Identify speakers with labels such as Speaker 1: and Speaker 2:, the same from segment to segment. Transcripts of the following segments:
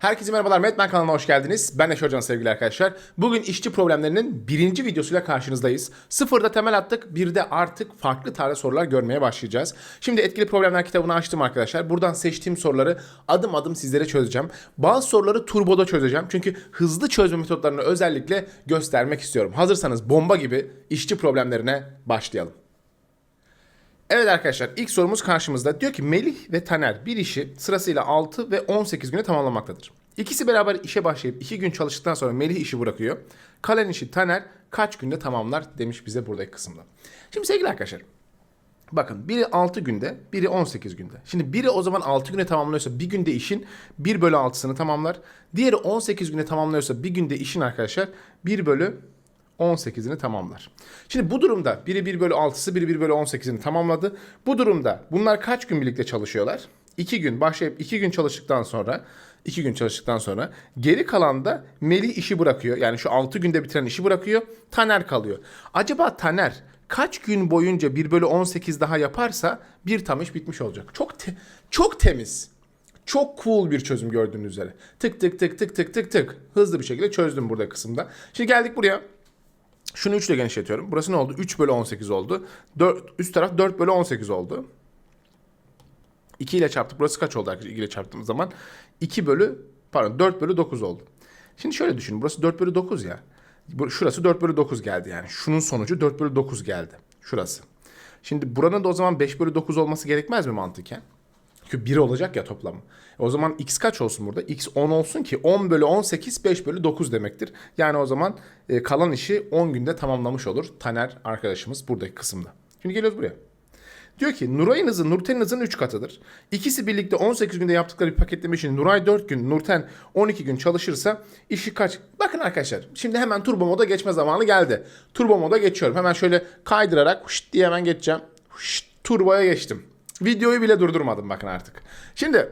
Speaker 1: Herkese merhabalar, Metman kanalına hoş geldiniz. Ben Neşe Hocam sevgili arkadaşlar. Bugün işçi problemlerinin birinci videosuyla karşınızdayız. Sıfırda temel attık, bir de artık farklı tarz sorular görmeye başlayacağız. Şimdi etkili problemler kitabını açtım arkadaşlar. Buradan seçtiğim soruları adım adım sizlere çözeceğim. Bazı soruları turboda çözeceğim. Çünkü hızlı çözme metotlarını özellikle göstermek istiyorum. Hazırsanız bomba gibi işçi problemlerine başlayalım. Evet arkadaşlar ilk sorumuz karşımızda. Diyor ki Melih ve Taner bir işi sırasıyla 6 ve 18 güne tamamlamaktadır. İkisi beraber işe başlayıp 2 gün çalıştıktan sonra Melih işi bırakıyor. Kalan işi Taner kaç günde tamamlar demiş bize buradaki kısımda. Şimdi sevgili arkadaşlar Bakın biri 6 günde, biri 18 günde. Şimdi biri o zaman 6 güne tamamlıyorsa bir günde işin 1 bölü 6'sını tamamlar. Diğeri 18 güne tamamlıyorsa bir günde işin arkadaşlar 1 bölü 18'ini tamamlar. Şimdi bu durumda biri 1 bölü 6'sı biri 1 bölü 18'ini tamamladı. Bu durumda bunlar kaç gün birlikte çalışıyorlar? 2 gün başlayıp 2 gün çalıştıktan sonra 2 gün çalıştıktan sonra geri kalan da Melih işi bırakıyor. Yani şu 6 günde bitiren işi bırakıyor. Taner kalıyor. Acaba Taner kaç gün boyunca 1 bölü 18 daha yaparsa bir tam iş bitmiş olacak. Çok te- çok temiz. Çok cool bir çözüm gördüğünüz üzere. Tık tık tık tık tık tık tık. Hızlı bir şekilde çözdüm burada kısımda. Şimdi geldik buraya. Şunu 3 ile genişletiyorum. Burası ne oldu? 3 bölü 18 oldu. 4, üst taraf 4 bölü 18 oldu. 2 ile çarptık. Burası kaç oldu arkadaşlar 2 ile çarptığımız zaman? 2 bölü pardon 4 bölü 9 oldu. Şimdi şöyle düşünün. Burası 4 bölü 9 ya. Şurası 4 bölü 9 geldi yani. Şunun sonucu 4 bölü 9 geldi. Şurası. Şimdi buranın da o zaman 5 bölü 9 olması gerekmez mi mantıken? Çünkü 1 olacak ya toplamı. O zaman x kaç olsun burada? x 10 olsun ki 10 bölü 18 5 bölü 9 demektir. Yani o zaman e, kalan işi 10 günde tamamlamış olur Taner arkadaşımız buradaki kısımda. Şimdi geliyoruz buraya. Diyor ki Nuray'ın hızı Nurten'in hızının 3 katıdır. İkisi birlikte 18 günde yaptıkları bir paketleme için Nuray 4 gün, Nurten 12 gün çalışırsa işi kaç? Bakın arkadaşlar şimdi hemen turbo moda geçme zamanı geldi. Turbo moda geçiyorum. Hemen şöyle kaydırarak huşt diye hemen geçeceğim. Huşt, turboya geçtim. Videoyu bile durdurmadım bakın artık. Şimdi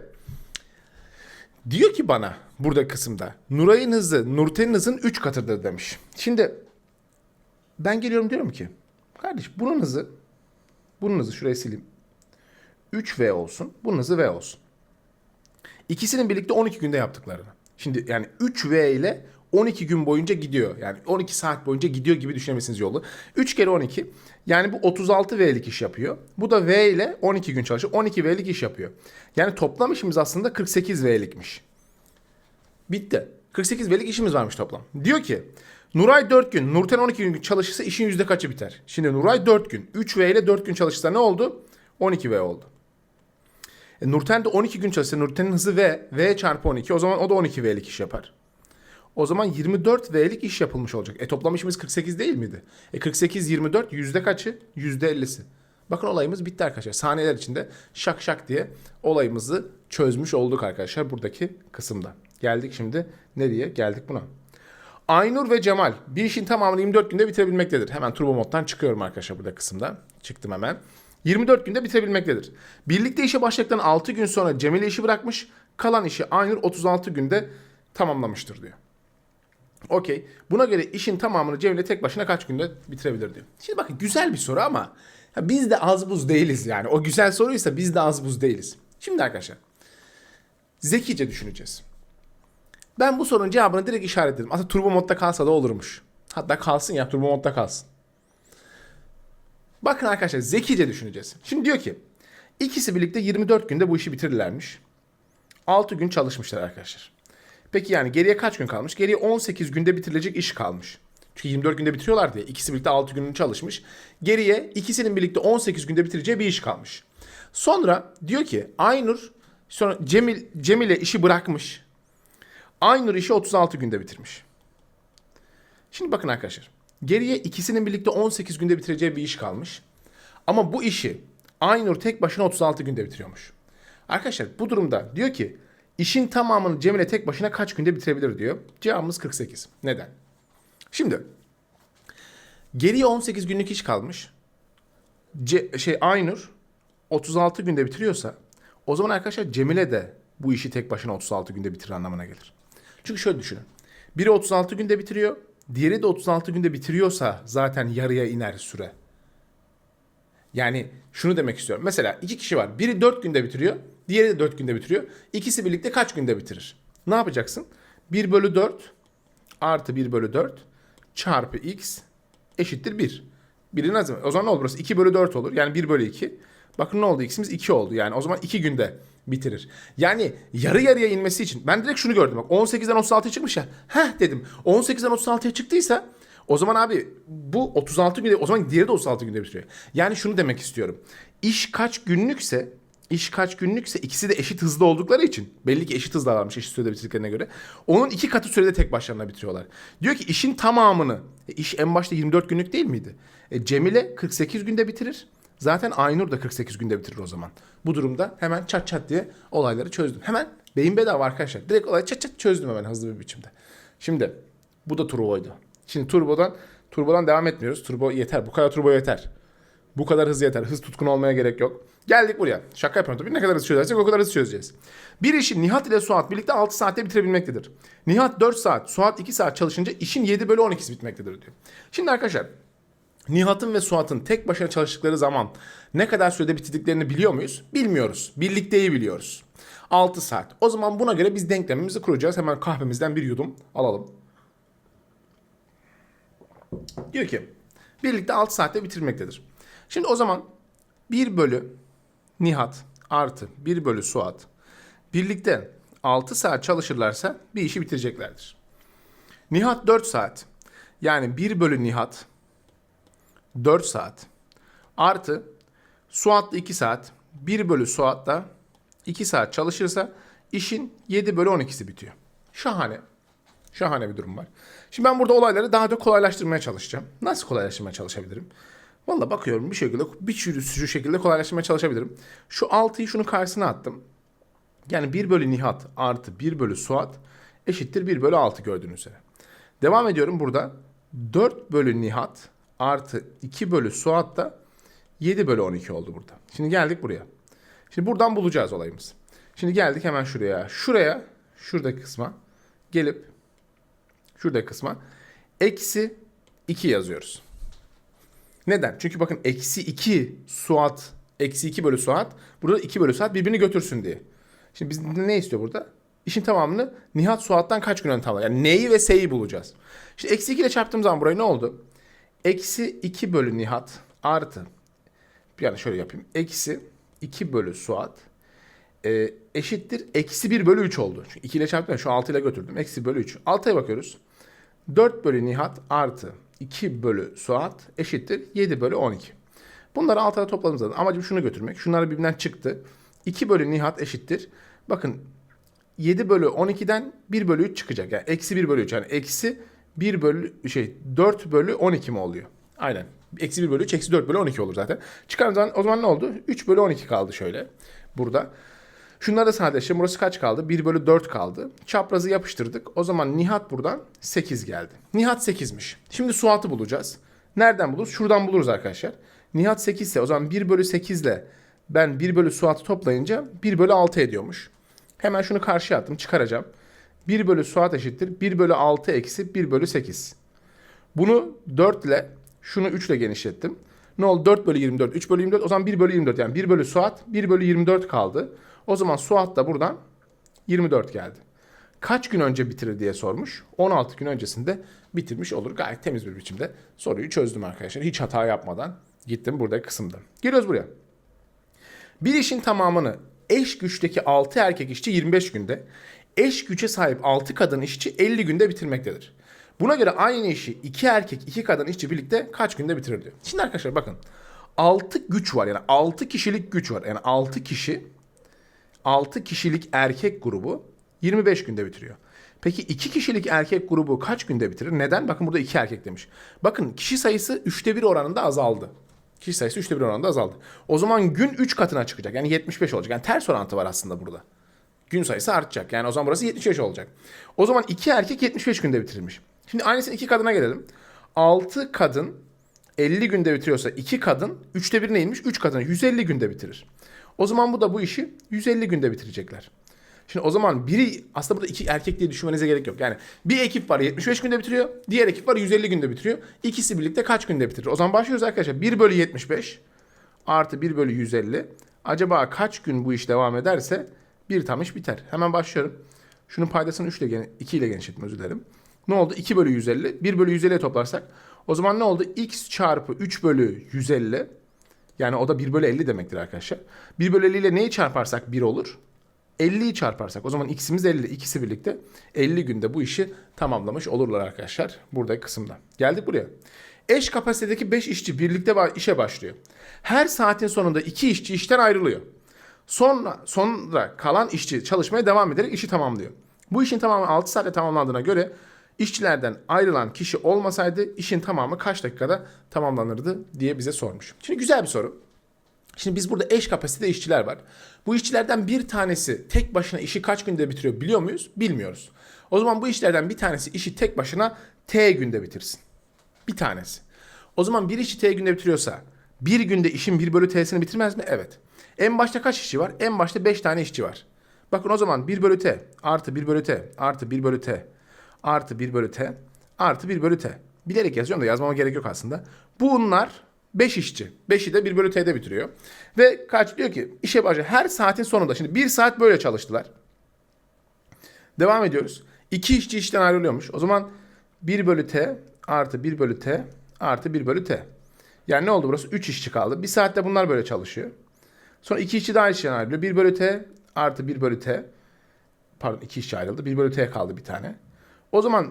Speaker 1: diyor ki bana burada kısımda Nuray'ın hızı Nurten'in hızının 3 katıdır demiş. Şimdi ben geliyorum diyorum ki kardeş bunun hızı bunun hızı şuraya sileyim. 3V olsun. Bunun hızı V olsun. İkisinin birlikte 12 günde yaptıklarını. Şimdi yani 3V ile 12 gün boyunca gidiyor. Yani 12 saat boyunca gidiyor gibi düşünemezsiniz yolu. 3 kere 12. Yani bu 36V'lik iş yapıyor. Bu da V ile 12 gün çalışıyor. 12V'lik iş yapıyor. Yani toplam işimiz aslında 48V'likmiş. Bitti. 48 V'lik işimiz varmış toplam. Diyor ki Nuray 4 gün, Nurten 12 gün çalışırsa işin yüzde kaçı biter? Şimdi Nuray 4 gün. 3V ile 4 gün çalışırsa ne oldu? 12V oldu. E, Nurten de 12 gün çalışsa Nurten'in hızı V. V çarpı 12. O zaman o da 12V'lik iş yapar. O zaman 24V'lik iş yapılmış olacak. E toplam işimiz 48 değil miydi? E 48, 24 yüzde kaçı? Yüzde 50'si. Bakın olayımız bitti arkadaşlar. Saniyeler içinde şak şak diye olayımızı çözmüş olduk arkadaşlar buradaki kısımda. Geldik şimdi ne diye? Geldik buna. Aynur ve Cemal bir işin tamamını 24 günde bitirebilmektedir. Hemen turbo moddan çıkıyorum arkadaşlar burada kısımda. Çıktım hemen. 24 günde bitirebilmektedir. Birlikte işe başladıktan 6 gün sonra Cemile işi bırakmış. Kalan işi Aynur 36 günde tamamlamıştır diyor. Okey. Buna göre işin tamamını Cemile tek başına kaç günde bitirebilir diyor. Şimdi bakın güzel bir soru ama ya biz de az buz değiliz yani. O güzel soruysa biz de az buz değiliz. Şimdi arkadaşlar zekice düşüneceğiz. Ben bu sorunun cevabını direkt işaretledim. Aslında turbo modda kalsa da olurmuş. Hatta kalsın ya turbo modda kalsın. Bakın arkadaşlar zekice düşüneceğiz. Şimdi diyor ki ikisi birlikte 24 günde bu işi bitirirlermiş. 6 gün çalışmışlar arkadaşlar. Peki yani geriye kaç gün kalmış? Geriye 18 günde bitirilecek iş kalmış. Çünkü 24 günde bitiriyorlar diye. İkisi birlikte 6 gününü çalışmış. Geriye ikisinin birlikte 18 günde bitireceği bir iş kalmış. Sonra diyor ki Aynur sonra Cemil Cemile işi bırakmış. Aynur işi 36 günde bitirmiş. Şimdi bakın arkadaşlar. Geriye ikisinin birlikte 18 günde bitireceği bir iş kalmış. Ama bu işi Aynur tek başına 36 günde bitiriyormuş. Arkadaşlar bu durumda diyor ki işin tamamını Cemile tek başına kaç günde bitirebilir diyor. Cevabımız 48. Neden? Şimdi geriye 18 günlük iş kalmış. Ce- şey Aynur 36 günde bitiriyorsa o zaman arkadaşlar Cemile de bu işi tek başına 36 günde bitirir anlamına gelir. Çünkü şöyle düşünün. Biri 36 günde bitiriyor. Diğeri de 36 günde bitiriyorsa zaten yarıya iner süre. Yani şunu demek istiyorum. Mesela iki kişi var. Biri 4 günde bitiriyor. Diğeri de 4 günde bitiriyor. İkisi birlikte kaç günde bitirir? Ne yapacaksın? 1 bölü 4 artı 1 bölü 4 çarpı x eşittir 1. 1'in azı. O zaman ne olur burası? 2 bölü 4 olur. Yani 1 bölü 2. Bakın ne oldu? X'imiz 2 oldu. Yani o zaman 2 günde bitirir. Yani yarı yarıya inmesi için. Ben direkt şunu gördüm. Bak 18'den 36'ya çıkmış ya. Heh dedim. 18'den 36'ya çıktıysa o zaman abi bu 36 günde o zaman diğeri de 36 günde bitiriyor. Yani şunu demek istiyorum. İş kaç günlükse iş kaç günlükse ikisi de eşit hızda oldukları için belli ki eşit hızda varmış eşit sürede bitirdiklerine göre. Onun iki katı sürede tek başlarına bitiriyorlar. Diyor ki işin tamamını e, iş en başta 24 günlük değil miydi? E, Cemile 48 günde bitirir. Zaten Aynur da 48 günde bitirir o zaman. Bu durumda hemen çat çat diye olayları çözdüm. Hemen beyin bedava arkadaşlar. Direkt olayı çat çat çözdüm hemen hızlı bir biçimde. Şimdi bu da turboydu. Şimdi turbodan turbodan devam etmiyoruz. Turbo yeter. Bu kadar turbo yeter. Bu kadar hız yeter. Hız tutkun olmaya gerek yok. Geldik buraya. Şaka yapıyorum tabii. Ne kadar hız çözersek o kadar hız çözeceğiz. Bir işi Nihat ile Suat birlikte 6 saatte bitirebilmektedir. Nihat 4 saat, Suat 2 saat çalışınca işin 7 bölü 12'si bitmektedir diyor. Şimdi arkadaşlar Nihat'ın ve Suat'ın tek başına çalıştıkları zaman ne kadar sürede bitirdiklerini biliyor muyuz? Bilmiyoruz. Birlikteyi biliyoruz. 6 saat. O zaman buna göre biz denklemimizi kuracağız. Hemen kahvemizden bir yudum alalım. Diyor ki birlikte 6 saatte bitirmektedir. Şimdi o zaman 1 bölü Nihat artı 1 bölü Suat birlikte 6 saat çalışırlarsa bir işi bitireceklerdir. Nihat 4 saat yani 1 bölü Nihat 4 saat artı Suat da 2 saat 1 bölü Suat da 2 saat çalışırsa işin 7 bölü 12'si bitiyor. Şahane. Şahane bir durum var. Şimdi ben burada olayları daha da kolaylaştırmaya çalışacağım. Nasıl kolaylaştırmaya çalışabilirim? Valla bakıyorum bir şekilde bir sürü, sürü şekilde kolaylaştırmaya çalışabilirim. Şu 6'yı şunun karşısına attım. Yani 1 bölü Nihat artı 1 bölü Suat eşittir 1 bölü 6 gördüğünüz üzere. Devam ediyorum burada. 4 bölü Nihat artı 2 bölü Suat da 7 bölü 12 oldu burada. Şimdi geldik buraya. Şimdi buradan bulacağız olayımızı. Şimdi geldik hemen şuraya. Şuraya, şuradaki kısma gelip şuradaki kısma eksi 2 yazıyoruz. Neden? Çünkü bakın eksi 2 Suat, eksi 2 bölü Suat. Burada 2 bölü Suat birbirini götürsün diye. Şimdi biz ne istiyor burada? İşin tamamını Nihat Suat'tan kaç gün ön tamamlar? Yani neyi ve s'yi bulacağız. İşte eksi 2 ile çarptığım zaman burayı ne oldu? Eksi 2 bölü Nihat artı yani şöyle yapayım. Eksi 2 bölü Suat e, eşittir. Eksi 1 bölü 3 oldu. Çünkü 2 ile çarptım. Şu 6 ile götürdüm. Eksi bölü 3. 6'ya bakıyoruz. 4 bölü Nihat artı 2 bölü Suat eşittir 7 bölü 12. Bunları altıya topladığımız zaman amacım şunu götürmek. Şunlar birbirinden çıktı. 2 bölü Nihat eşittir. Bakın 7 bölü 12'den 1 bölü 3 çıkacak. Yani eksi 1 bölü 3. Yani eksi 1 bölü şey 4 bölü 12 mi oluyor? Aynen. Eksi 1 bölü 3 eksi 4 bölü 12 olur zaten. Çıkardığım zaman o zaman ne oldu? 3 bölü 12 kaldı şöyle. Burada. Şunları da sadeleştirelim. Burası kaç kaldı? 1 bölü 4 kaldı. Çaprazı yapıştırdık. O zaman Nihat buradan 8 geldi. Nihat 8'miş. Şimdi Suat'ı bulacağız. Nereden buluruz? Şuradan buluruz arkadaşlar. Nihat 8 ise o zaman 1 bölü 8 ile ben 1 bölü Suat'ı toplayınca 1 bölü 6 ediyormuş. Hemen şunu karşıya attım. Çıkaracağım. 1 bölü Suat eşittir. 1 bölü 6 eksi 1 bölü 8. Bunu 4 ile şunu 3 ile genişlettim. Ne oldu? 4 bölü 24. 3 bölü 24. O zaman 1 bölü 24. Yani 1 bölü Suat. 1 bölü 24 kaldı. O zaman Suat da buradan 24 geldi. Kaç gün önce bitirir diye sormuş. 16 gün öncesinde bitirmiş olur. Gayet temiz bir biçimde soruyu çözdüm arkadaşlar. Hiç hata yapmadan gittim buradaki kısımda. Geliyoruz buraya. Bir işin tamamını eş güçteki 6 erkek işçi 25 günde, eş güce sahip 6 kadın işçi 50 günde bitirmektedir. Buna göre aynı işi 2 erkek 2 kadın işçi birlikte kaç günde bitirir diyor. Şimdi arkadaşlar bakın 6 güç var yani 6 kişilik güç var. Yani 6 kişi 6 kişilik erkek grubu 25 günde bitiriyor. Peki 2 kişilik erkek grubu kaç günde bitirir? Neden? Bakın burada 2 erkek demiş. Bakın kişi sayısı 3'te 1 oranında azaldı. Kişi sayısı 3'te 1 oranında azaldı. O zaman gün 3 katına çıkacak. Yani 75 olacak. Yani ters orantı var aslında burada. Gün sayısı artacak. Yani o zaman burası 75 olacak. O zaman 2 erkek 75 günde bitirilmiş. Şimdi aynısını 2 kadına gelelim. 6 kadın 50 günde bitiriyorsa 2 kadın 3'te 1 neymiş? 3 kadın 150 günde bitirir. O zaman bu da bu işi 150 günde bitirecekler. Şimdi o zaman biri aslında burada iki erkek diye düşünmenize gerek yok. Yani bir ekip var 75 günde bitiriyor. Diğer ekip var 150 günde bitiriyor. İkisi birlikte kaç günde bitirir? O zaman başlıyoruz arkadaşlar. 1 bölü 75 artı 1 bölü 150. Acaba kaç gün bu iş devam ederse bir tam iş biter. Hemen başlıyorum. Şunun paydasını 3 ile gene- 2 ile genişlettim özür dilerim. Ne oldu? 2 bölü 150. 1 bölü 150'ye toplarsak. O zaman ne oldu? x çarpı 3 bölü 150. Yani o da 1 bölü 50 demektir arkadaşlar. 1 bölü 50 ile neyi çarparsak 1 olur? 50'yi çarparsak o zaman x'imiz 50. İkisi birlikte 50 günde bu işi tamamlamış olurlar arkadaşlar. Buradaki kısımda. Geldik buraya. Eş kapasitedeki 5 işçi birlikte işe başlıyor. Her saatin sonunda 2 işçi işten ayrılıyor. Sonra sonra kalan işçi çalışmaya devam ederek işi tamamlıyor. Bu işin tamamı 6 saatte tamamlandığına göre işçilerden ayrılan kişi olmasaydı işin tamamı kaç dakikada tamamlanırdı diye bize sormuş. Şimdi güzel bir soru. Şimdi biz burada eş kapasitede işçiler var. Bu işçilerden bir tanesi tek başına işi kaç günde bitiriyor biliyor muyuz? Bilmiyoruz. O zaman bu işlerden bir tanesi işi tek başına T günde bitirsin. Bir tanesi. O zaman bir işi T günde bitiriyorsa bir günde işin 1 bölü T'sini bitirmez mi? Evet. En başta kaç işçi var? En başta 5 tane işçi var. Bakın o zaman 1 bölü T artı 1 bölü T artı 1 bölü T artı 1 bölü T artı 1 bölü T. Bilerek yazıyorum da yazmama gerek yok aslında. Bunlar 5 işçi. 5'i de 1 bölü T'de bitiriyor. Ve kaç diyor ki işe başı her saatin sonunda. Şimdi 1 saat böyle çalıştılar. Devam ediyoruz. 2 işçi işten ayrılıyormuş. O zaman 1 bölü T artı 1 bölü T artı 1 bölü T. Yani ne oldu burası? 3 işçi kaldı. Bir saatte bunlar böyle çalışıyor. Sonra 2 işçi daha işten ayrılıyor. 1 bölü T artı 1 bölü T. Pardon 2 işçi ayrıldı. 1 bölü T kaldı bir tane. O zaman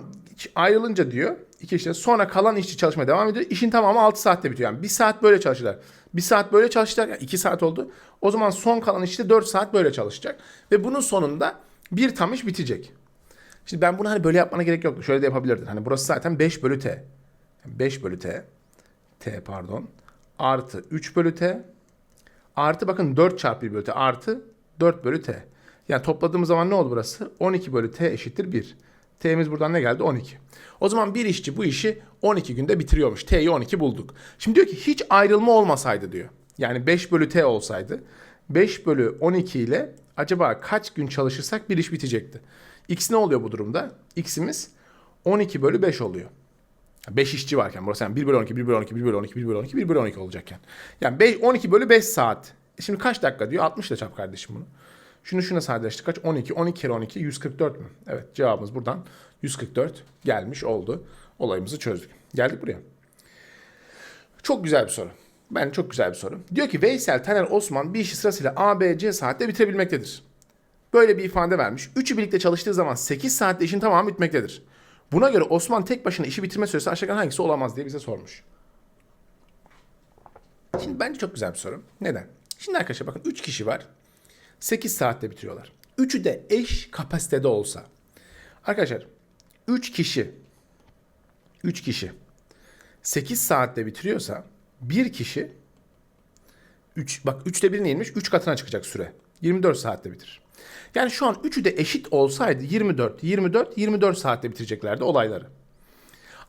Speaker 1: ayrılınca diyor iki işçi sonra kalan işçi çalışmaya devam ediyor. İşin tamamı 6 saatte bitiyor. Yani 1 saat böyle çalışırlar. 1 saat böyle çalışacak. Yani 2 saat oldu. O zaman son kalan işte 4 saat böyle çalışacak. Ve bunun sonunda bir tam iş bitecek. Şimdi ben bunu hani böyle yapmana gerek yoktu. Şöyle de yapabilirdin. Hani burası zaten 5 bölü T. 5 bölü T. T pardon. Artı 3 bölü T. Artı bakın 4 çarpı 1 bölü T. Artı 4 bölü T. Yani topladığımız zaman ne oldu burası? 12 bölü T eşittir 1. T'miz buradan ne geldi? 12. O zaman bir işçi bu işi 12 günde bitiriyormuş. T'yi 12 bulduk. Şimdi diyor ki hiç ayrılma olmasaydı diyor. Yani 5 bölü T olsaydı 5 bölü 12 ile acaba kaç gün çalışırsak bir iş bitecekti. X ne oluyor bu durumda? X'imiz 12 bölü 5 oluyor. 5 işçi varken burası yani 1 bölü 12, 1 bölü 12, 1 bölü 12, 1 bölü 12, 1 bölü 12 olacakken. Yani 5, 12 bölü 5 saat. E Şimdi kaç dakika diyor? 60 ile çarp kardeşim bunu. Şunu şuna sadeleştir. Kaç? 12. 12 kere 12 144 mü? Evet cevabımız buradan 144 gelmiş oldu. Olayımızı çözdük. Geldik buraya. Çok güzel bir soru. Ben çok güzel bir soru. Diyor ki Veysel, Taner, Osman bir işi sırasıyla A, B, C saatte bitirebilmektedir. Böyle bir ifade vermiş. Üçü birlikte çalıştığı zaman 8 saatte işin tamamı bitmektedir. Buna göre Osman tek başına işi bitirme süresi aşağıdan hangisi olamaz diye bize sormuş. Şimdi bence çok güzel bir soru. Neden? Şimdi arkadaşlar bakın 3 kişi var. 8 saatte bitiriyorlar. Üçü de eş kapasitede olsa. Arkadaşlar 3 kişi 3 kişi 8 saatte bitiriyorsa bir kişi 3 bak 3'te 1 neymiş? 3 katına çıkacak süre. 24 saatte bitirir. Yani şu an üçü de eşit olsaydı 24, 24, 24 saatte bitireceklerdi olayları.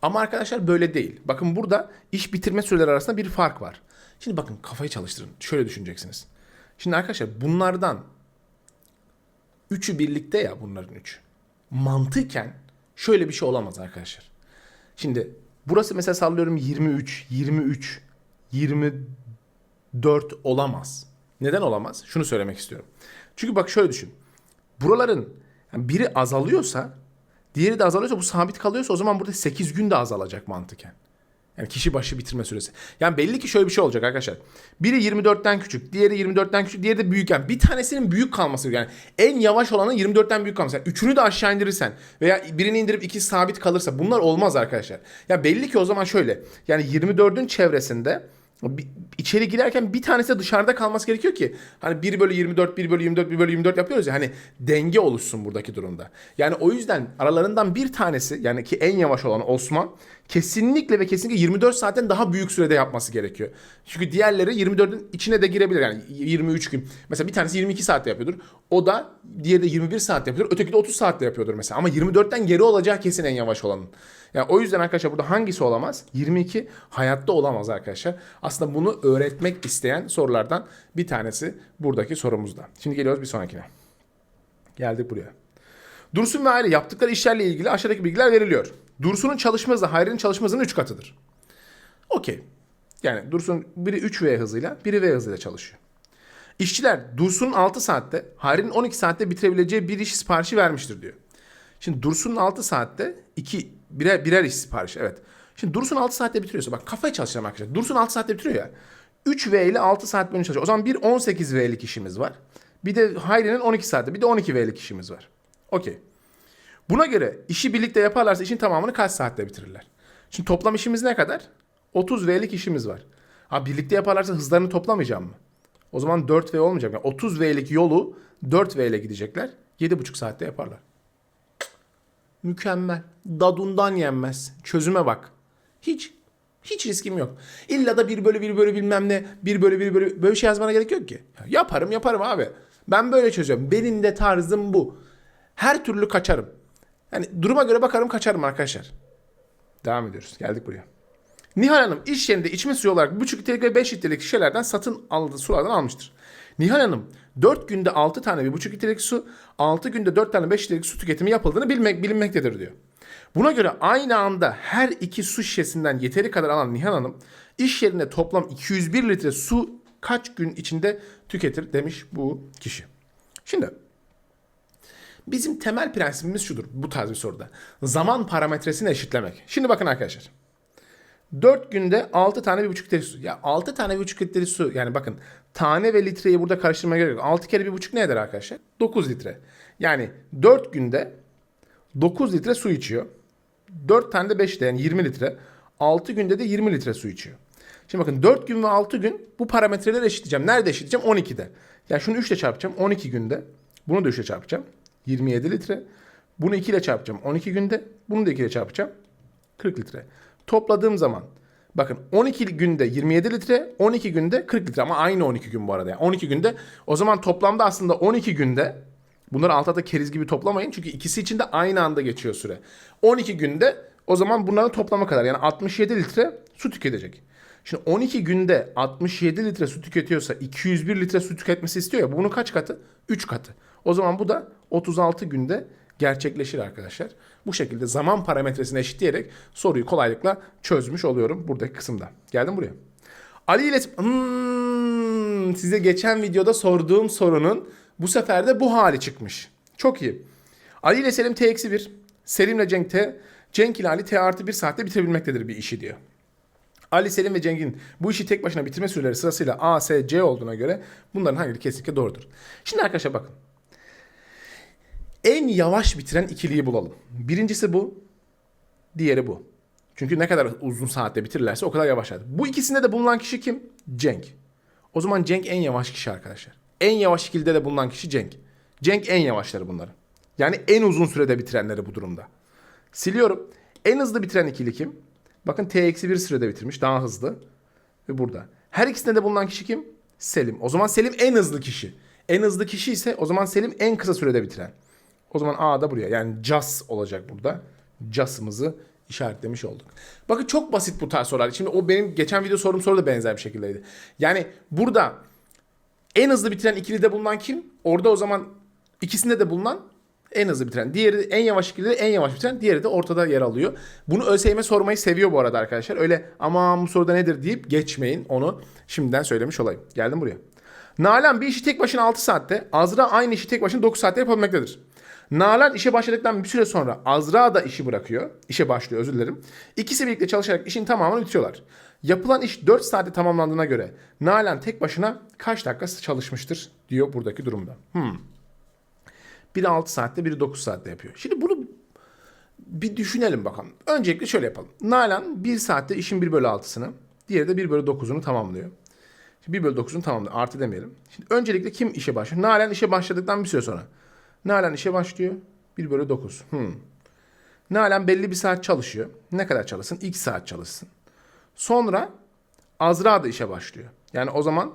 Speaker 1: Ama arkadaşlar böyle değil. Bakın burada iş bitirme süreleri arasında bir fark var. Şimdi bakın kafayı çalıştırın. Şöyle düşüneceksiniz. Şimdi arkadaşlar bunlardan üçü birlikte ya bunların üçü. Mantıken şöyle bir şey olamaz arkadaşlar. Şimdi burası mesela sallıyorum 23, 23, 24 olamaz. Neden olamaz? Şunu söylemek istiyorum. Çünkü bak şöyle düşün. Buraların biri azalıyorsa, diğeri de azalıyorsa bu sabit kalıyorsa o zaman burada 8 gün de azalacak mantıken. Yani kişi başı bitirme süresi. Yani belli ki şöyle bir şey olacak arkadaşlar. Biri 24'ten küçük, diğeri 24'ten küçük, diğeri de büyük. Yani bir tanesinin büyük kalması yani en yavaş olanın 24'ten büyük kalması. Yani üçünü de aşağı indirirsen veya birini indirip ikisi sabit kalırsa bunlar olmaz arkadaşlar. Ya belli ki o zaman şöyle. Yani 24'ün çevresinde içeri girerken bir tanesi dışarıda kalması gerekiyor ki hani 1 bölü 24, 1 bölü 24, 1 bölü 24 yapıyoruz ya hani denge oluşsun buradaki durumda. Yani o yüzden aralarından bir tanesi yani ki en yavaş olan Osman kesinlikle ve kesinlikle 24 saatten daha büyük sürede yapması gerekiyor. Çünkü diğerleri 24'ün içine de girebilir yani 23 gün. Mesela bir tanesi 22 saatte yapıyordur. O da diğeri de 21 saatte yapıyordur. Öteki de 30 saatte yapıyordur mesela. Ama 24'ten geri olacağı kesin en yavaş olanın. Yani o yüzden arkadaşlar burada hangisi olamaz? 22 hayatta olamaz arkadaşlar. Aslında bunu öğretmek isteyen sorulardan bir tanesi buradaki sorumuzda. Şimdi geliyoruz bir sonrakine. Geldik buraya. Dursun ve aile yaptıkları işlerle ilgili aşağıdaki bilgiler veriliyor. Dursun'un çalışma hızı Hayri'nin çalışma hızının 3 katıdır. Okey. Yani Dursun biri 3V hızıyla biri V hızıyla çalışıyor. İşçiler Dursun'un 6 saatte, Hayri'nin 12 saatte bitirebileceği bir iş siparişi vermiştir diyor. Şimdi Dursun'un 6 saatte 2 birer, birer iş siparişi evet. Şimdi Dursun 6 saatte bitiriyorsa bak kafaya çalışacağım arkadaşlar. Dursun 6 saatte bitiriyor ya. 3V ile 6 saat boyunca çalışıyor. O zaman bir 18V'lik işimiz var. Bir de Hayri'nin 12 saatte bir de 12V'lik işimiz var. Okey. Buna göre işi birlikte yaparlarsa işin tamamını kaç saatte bitirirler? Şimdi toplam işimiz ne kadar? 30V'lik işimiz var. Ha birlikte yaparlarsa hızlarını toplamayacağım mı? O zaman 4V olmayacak. Yani 30V'lik yolu 4V ile gidecekler. 7,5 saatte yaparlar. Mükemmel. Dadundan yenmez. Çözüme bak. Hiç. Hiç riskim yok. İlla da 1 bölü 1 bölü bilmem ne 1 bölü 1 bölü böyle şey yazmana gerek yok ki. Ya Yaparım yaparım abi. Ben böyle çözüyorum. Benim de tarzım bu. Her türlü kaçarım. Yani duruma göre bakarım kaçarım arkadaşlar. Devam ediyoruz. Geldik buraya. Nihal Hanım iş yerinde içme suyu olarak 1,5 litrelik ve 5 litrelik şişelerden satın aldığı sulardan almıştır. Nihal Hanım 4 günde 6 tane 1,5 litrelik su, 6 günde 4 tane 5 litrelik su tüketimi yapıldığını bilmek, bilinmektedir diyor. Buna göre aynı anda her iki su şişesinden yeteri kadar alan Nihal Hanım iş yerinde toplam 201 litre su kaç gün içinde tüketir demiş bu kişi. Şimdi bizim temel prensibimiz şudur bu tarz bir soruda. Zaman parametresini eşitlemek. Şimdi bakın arkadaşlar. 4 günde 6 tane 1,5 litre su. Ya 6 tane 1,5 litre su. Yani bakın tane ve litreyi burada karıştırmaya gerek yok. 6 kere 1,5 ne eder arkadaşlar? 9 litre. Yani 4 günde 9 litre su içiyor. 4 tane de 5 litre yani 20 litre. 6 günde de 20 litre su içiyor. Şimdi bakın 4 gün ve 6 gün bu parametreleri eşitleyeceğim. Nerede eşitleyeceğim? 12'de. Yani şunu 3 ile çarpacağım. 12 günde. Bunu da 3 ile çarpacağım. 27 litre. Bunu 2 ile çarpacağım. 12 günde. Bunu da 2 ile çarpacağım. 40 litre. Topladığım zaman bakın 12 günde 27 litre, 12 günde 40 litre ama aynı 12 gün bu arada. Yani 12 günde o zaman toplamda aslında 12 günde bunları alt alta keriz gibi toplamayın çünkü ikisi için de aynı anda geçiyor süre. 12 günde o zaman bunların toplamı kadar yani 67 litre su tüketecek. Şimdi 12 günde 67 litre su tüketiyorsa 201 litre su tüketmesi istiyor ya bunun kaç katı? 3 katı. O zaman bu da 36 günde gerçekleşir arkadaşlar. Bu şekilde zaman parametresini eşitleyerek soruyu kolaylıkla çözmüş oluyorum buradaki kısımda. Geldim buraya. Ali ile Hmm, size geçen videoda sorduğum sorunun bu sefer de bu hali çıkmış. Çok iyi. Ali ile Selim T-1, Selim ile Cenk T, Cenk ile Ali T artı 1 saatte bitirebilmektedir bir işi diyor. Ali, Selim ve Cenk'in bu işi tek başına bitirme süreleri sırasıyla A, S, C olduğuna göre bunların hangileri kesinlikle doğrudur. Şimdi arkadaşlar bakın en yavaş bitiren ikiliyi bulalım. Birincisi bu, diğeri bu. Çünkü ne kadar uzun saatte bitirirlerse o kadar yavaşlar. Bu ikisinde de bulunan kişi kim? Cenk. O zaman Cenk en yavaş kişi arkadaşlar. En yavaş ikilide de bulunan kişi Cenk. Cenk en yavaşları bunların. Yani en uzun sürede bitirenleri bu durumda. Siliyorum. En hızlı bitiren ikili kim? Bakın T-1 sürede bitirmiş. Daha hızlı. Ve burada. Her ikisinde de bulunan kişi kim? Selim. O zaman Selim en hızlı kişi. En hızlı kişi ise o zaman Selim en kısa sürede bitiren. O zaman A da buraya. Yani CAS olacak burada. CAS'ımızı işaretlemiş olduk. Bakın çok basit bu tarz sorular. Şimdi o benim geçen video sorduğum soru da benzer bir şekildeydi. Yani burada en hızlı bitiren ikilide bulunan kim? Orada o zaman ikisinde de bulunan en hızlı bitiren. Diğeri de en yavaş ikilide en yavaş bitiren. Diğeri de ortada yer alıyor. Bunu ÖSYM sormayı seviyor bu arada arkadaşlar. Öyle aman bu soruda nedir deyip geçmeyin. Onu şimdiden söylemiş olayım. Geldim buraya. Nalan bir işi tek başına 6 saatte, Azra aynı işi tek başına 9 saatte yapabilmektedir. Nalan işe başladıktan bir süre sonra Azra da işi bırakıyor. İşe başlıyor özür dilerim. İkisi birlikte çalışarak işin tamamını bitiriyorlar. Yapılan iş 4 saatte tamamlandığına göre Nalan tek başına kaç dakika çalışmıştır diyor buradaki durumda. Hmm. Biri 6 saatte biri 9 saatte yapıyor. Şimdi bunu bir düşünelim bakalım. Öncelikle şöyle yapalım. Nalan 1 saatte işin 1 bölü 6'sını diğeri de 1 bölü 9'unu tamamlıyor. Şimdi 1 bölü 9'unu tamamlıyor. Artı demeyelim. Şimdi öncelikle kim işe başlıyor? Nalan işe başladıktan bir süre sonra. Nalan işe başlıyor. 1 bölü 9. Hmm. Nalan belli bir saat çalışıyor. Ne kadar çalışsın? 2 saat çalışsın. Sonra Azra da işe başlıyor. Yani o zaman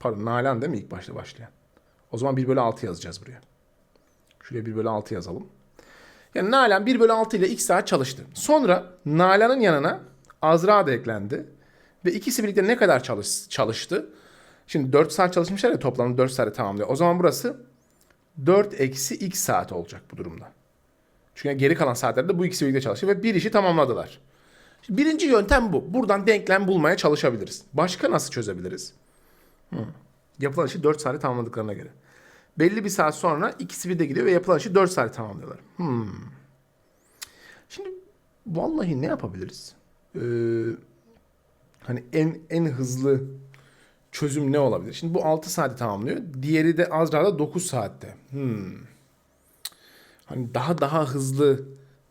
Speaker 1: pardon Nalan değil mi ilk başta başlayan? O zaman 1 bölü 6 yazacağız buraya. Şuraya 1 bölü 6 yazalım. Yani Nalan 1 bölü 6 ile 2 saat çalıştı. Sonra Nalan'ın yanına Azra da eklendi. Ve ikisi birlikte ne kadar çalış, çalıştı? Şimdi 4 saat çalışmışlar ya toplamda 4 saate tamamlıyor. O zaman burası 4 eksi x saat olacak bu durumda. Çünkü geri kalan saatlerde bu ikisi birlikte çalışıyor ve bir işi tamamladılar. Şimdi birinci yöntem bu. Buradan denklem bulmaya çalışabiliriz. Başka nasıl çözebiliriz? Hmm. Yapılan işi 4 saate tamamladıklarına göre. Belli bir saat sonra ikisi bir de gidiyor ve yapılan işi 4 saate tamamlıyorlar. Hmm. Şimdi vallahi ne yapabiliriz? Ee, hani en en hızlı çözüm ne olabilir? Şimdi bu 6 saati tamamlıyor. Diğeri de Azra'da 9 saatte. Hmm. Hani daha daha hızlı,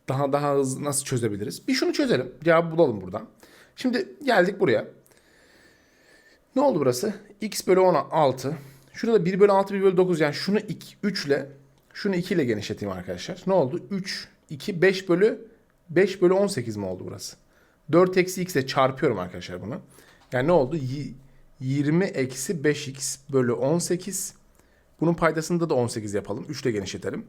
Speaker 1: daha daha hızlı nasıl çözebiliriz? Bir şunu çözelim. Cevabı bulalım buradan. Şimdi geldik buraya. Ne oldu burası? x bölü 16. Şurada 1 bölü 6, 1 bölü 9. Yani şunu 2, 3 ile, şunu 2 ile genişleteyim arkadaşlar. Ne oldu? 3, 2, 5 bölü 5 bölü 18 mi oldu burası? 4 eksi x ile çarpıyorum arkadaşlar bunu. Yani ne oldu? Y- 20 eksi 5x bölü 18. Bunun paydasında da 18 yapalım. 3 ile genişletelim.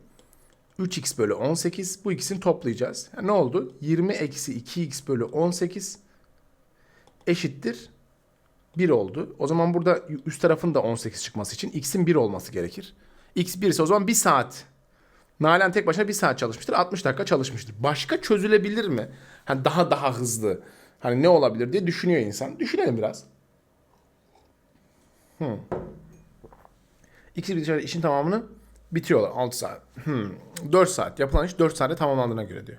Speaker 1: 3x bölü 18. Bu ikisini toplayacağız. Yani ne oldu? 20 eksi 2x bölü 18 eşittir 1 oldu. O zaman burada üst tarafın da 18 çıkması için x'in 1 olması gerekir. x 1 ise o zaman 1 saat. Nalan tek başına 1 saat çalışmıştır. 60 dakika çalışmıştır. Başka çözülebilir mi? Hani daha daha hızlı. Hani ne olabilir diye düşünüyor insan. Düşünelim biraz. İkisi bir işin tamamını bitiriyorlar 6 saat. Hmm. 4 saat. Yapılan iş 4 saatte tamamlandığına göre diyor.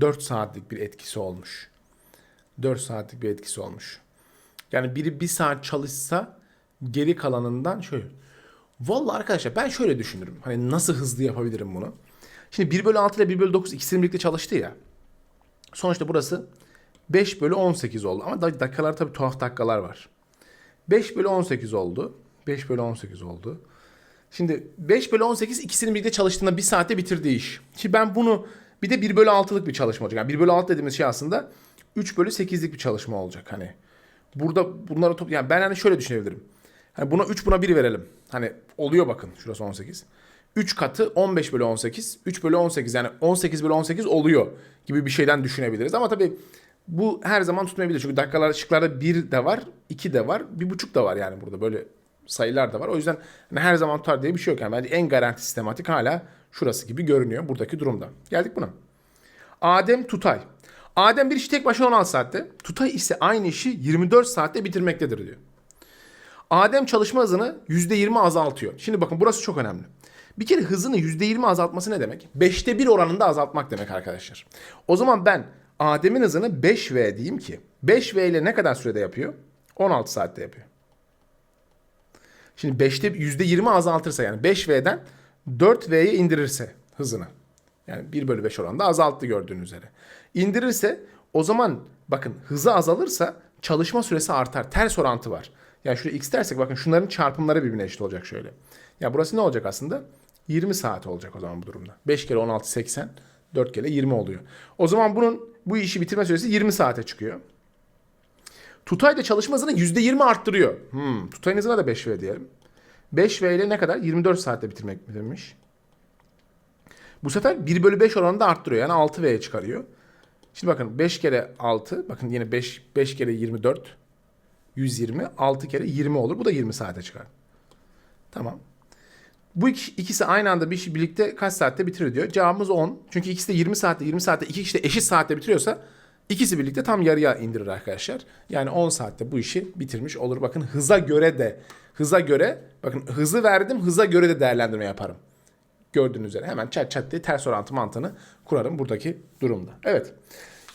Speaker 1: 4 saatlik bir etkisi olmuş. 4 saatlik bir etkisi olmuş. Yani biri bir saat çalışsa geri kalanından şöyle. Vallahi arkadaşlar ben şöyle düşünürüm. Hani nasıl hızlı yapabilirim bunu? Şimdi 1 bölü 6 ile 1 bölü 9 ikisinin birlikte çalıştı ya. Sonuçta burası 5 bölü 18 oldu. Ama dak- dakikalar tabii tuhaf dakikalar var. 5 bölü 18 oldu. 5 bölü 18 oldu. Şimdi 5 bölü 18 ikisinin birlikte çalıştığında bir saatte bitirdiği iş. Şimdi ben bunu bir de 1 bölü 6'lık bir çalışma olacak. Yani 1 bölü 6 dediğimiz şey aslında 3 bölü 8'lik bir çalışma olacak. Hani burada bunları top yani ben hani şöyle düşünebilirim. Hani buna 3 buna 1 verelim. Hani oluyor bakın şurası 18. 3 katı 15 bölü 18. 3 bölü 18 yani 18 bölü 18 oluyor gibi bir şeyden düşünebiliriz. Ama tabii bu her zaman tutmayabilir. Çünkü dakikalar şıklarda 1 de var, 2 de var, 1,5 da var yani burada böyle sayılar da var. O yüzden hani her zaman tutar diye bir şey yok. Yani bence en garanti sistematik hala şurası gibi görünüyor buradaki durumda. Geldik buna. Adem Tutay. Adem bir işi tek başına 16 saatte, Tutay ise aynı işi 24 saatte bitirmektedir diyor. Adem çalışma hızını %20 azaltıyor. Şimdi bakın burası çok önemli. Bir kere hızını %20 azaltması ne demek? 5'te 1 oranında azaltmak demek arkadaşlar. O zaman ben Adem'in hızını 5V diyeyim ki 5V ile ne kadar sürede yapıyor? 16 saatte yapıyor. Şimdi 5'te %20 azaltırsa yani 5V'den 4V'ye indirirse hızını. Yani 1 bölü 5 oranında azalttı gördüğünüz üzere. İndirirse o zaman bakın hızı azalırsa çalışma süresi artar. Ters orantı var. Yani şuraya x dersek bakın şunların çarpımları birbirine eşit olacak şöyle. Ya burası ne olacak aslında? 20 saat olacak o zaman bu durumda. 5 kere 16 80, 4 kere 20 oluyor. O zaman bunun bu işi bitirme süresi 20 saate çıkıyor. Tutay da çalışma hızını %20 arttırıyor. Hmm, Tutay'ın hızına da 5V diyelim. 5V ile ne kadar? 24 saatte bitirmek bitirmiş. Bu sefer 1 bölü 5 oranında arttırıyor. Yani 6V'ye çıkarıyor. Şimdi bakın 5 kere 6. Bakın yine 5, 5 kere 24. 120. 6 kere 20 olur. Bu da 20 saate çıkar. Tamam. Bu iki- ikisi aynı anda bir işi birlikte kaç saatte bitirir diyor. Cevabımız 10. Çünkü ikisi de 20 saatte 20 saatte iki kişi de eşit saatte bitiriyorsa ikisi birlikte tam yarıya indirir arkadaşlar. Yani 10 saatte bu işi bitirmiş olur. Bakın hıza göre de hıza göre bakın hızı verdim hıza göre de değerlendirme yaparım. Gördüğünüz üzere hemen çat çat diye ters orantı mantığını kurarım buradaki durumda. Evet.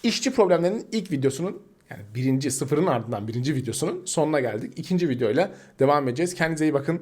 Speaker 1: İşçi problemlerinin ilk videosunun yani birinci sıfırın ardından birinci videosunun sonuna geldik. İkinci videoyla devam edeceğiz. Kendinize iyi bakın.